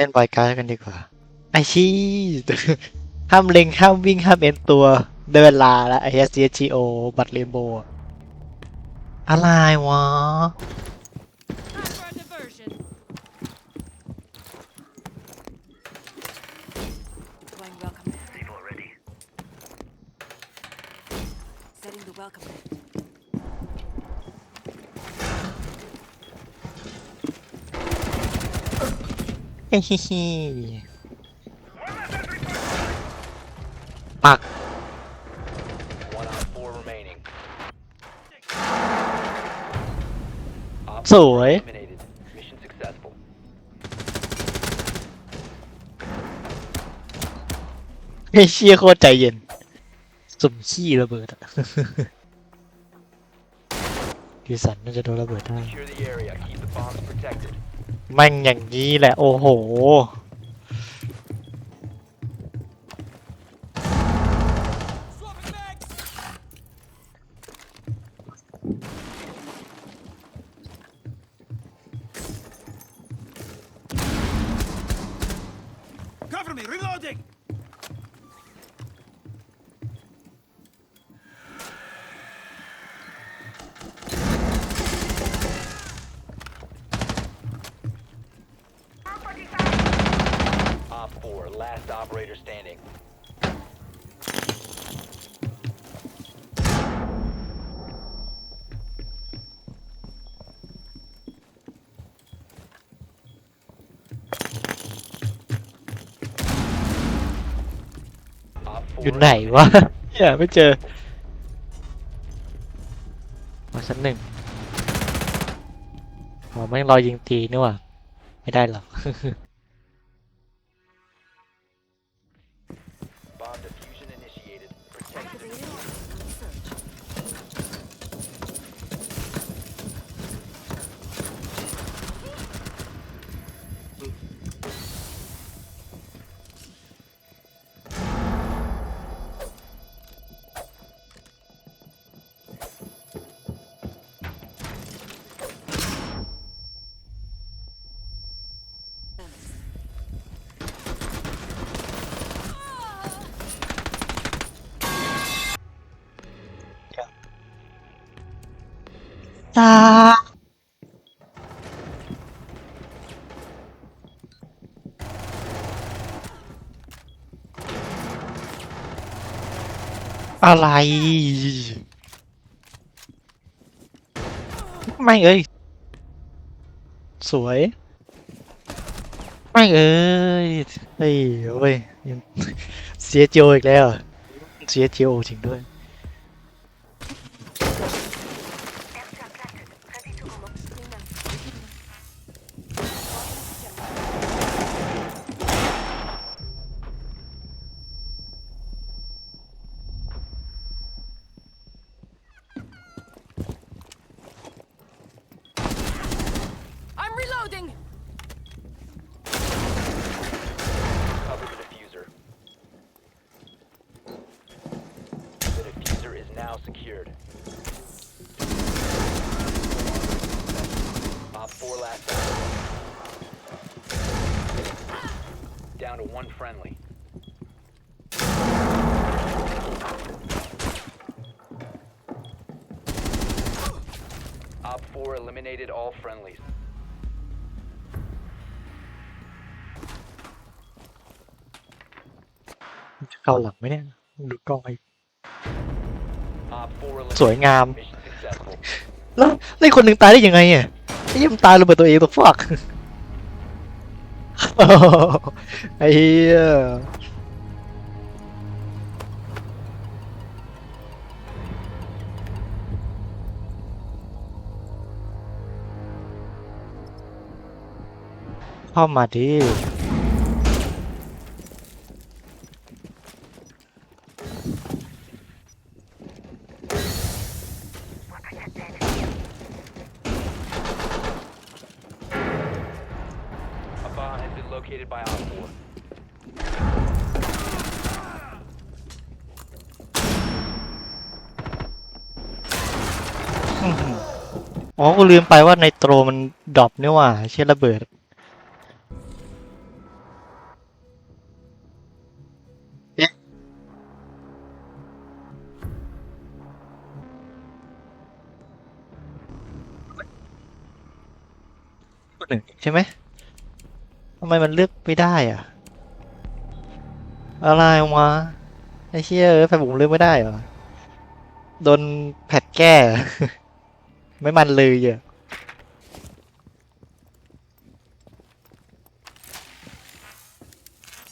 เล่นบอยการ์ดกันดีกว่า ไอชี้ห้ามเล็งห้ามวิ่งห้ามเอ็นตัวเดินลาแล้วไอเอสจีโอบัตรเรนโบว์อะไรวะ เฮ้ยฮิฮิปัก One on four remaining. Op สวย eliminated. Mission successful. ไอเชี่ยโคตรใจเย็นสุ่มขี้ระเบิดอะ ดิสันน่าจะโดนระเบิดได้ Secure the area. Keep the bombs protected. แม่งอย่างนี้แหละ โอ้โห Cover me, reloading! อยู่ไหนวะเนี่ยไม่เจอ มาชั้นหนึ่งอ๋อไม่งรอยิงตีนี่หว่าไม่ได้หรอก ตาอะไร ไม่เอ้ย สวย ไม่เอ้ยเฮ้ยเว้ยยังเสียโจอีกแล้ว เสียโจจริงด้วย diffuser is now secured. Op four last operator. Down to one friendly. Op four eliminated all friendlies. จะเข้าห สวย eliminated. งาม Mission successful. แล้วแล้วอีกคนหนึ่งตายได้ยังไงอะไอ้เหี้ยมนตายระเบิดตัวเองตัวฟักไอ้เหี้ยเข้ามาดิ อ๋อ กูลืมไปว่าในโตรมันดรอปเนี่ยว่ะเชี่ยระเบิด หนึ่งใช่ไหม ทำไมมันเลือกไม่ได้อะ อะไรวะ ไอ้เชี่ยเออแฟนผมเลือกไม่ได้เหรอ โดนแผดแก้ ไม่มันเลยอะ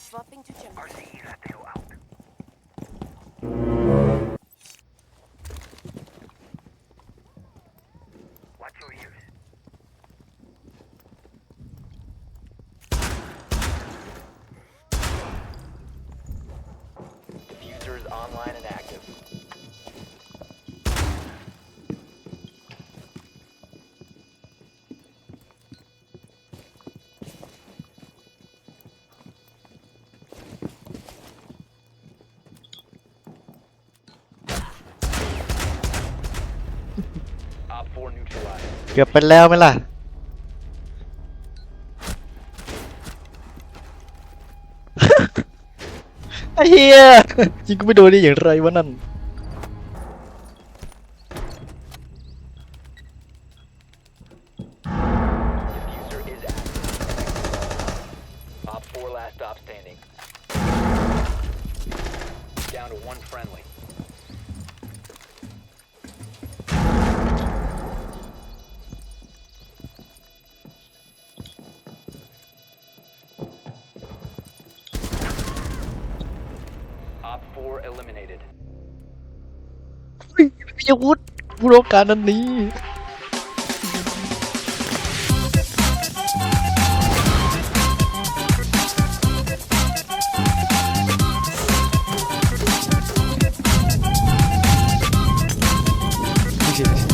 Swapping to gem. Diffuser is online and active. เกือบไปแล้วไหมล่ะ ไอ้เหี้ยยิงกูไม่โดนได้อย่างไรวะนั่น 4 eliminated. มีอาวุธผู้รการอันนี้โอ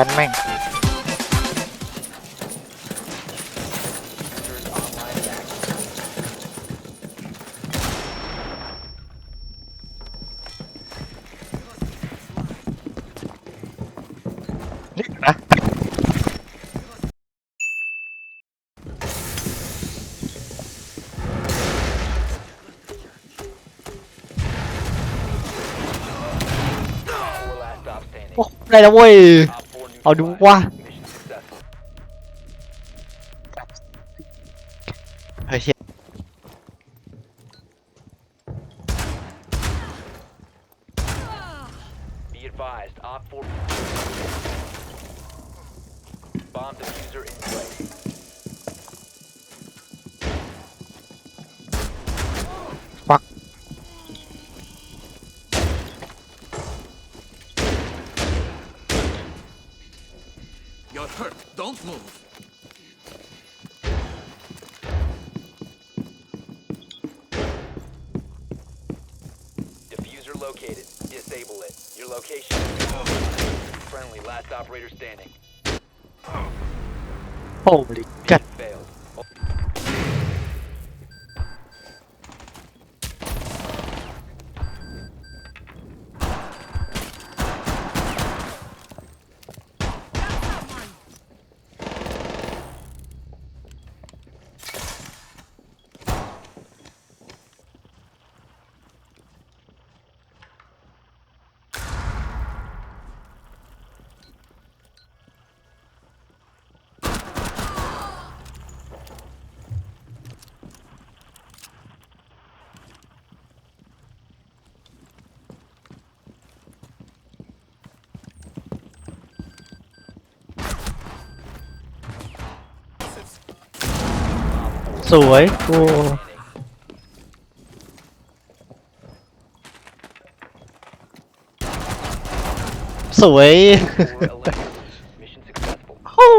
คันแม่ง นี่นะโอ้ได้แล้วเว้ย เอาดู neutralized. ว่า Mission successful. เฮ้ยเหี้ย move. Diffuser located. Disable it. Your location Friendly, last operator standing. Holy cat. Failed. สวยกูสวย Mission successful. ฮู้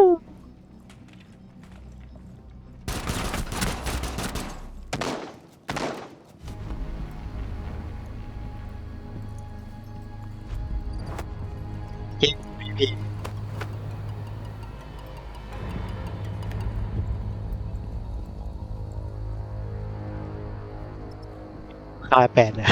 เกมพี R8 เนี่ย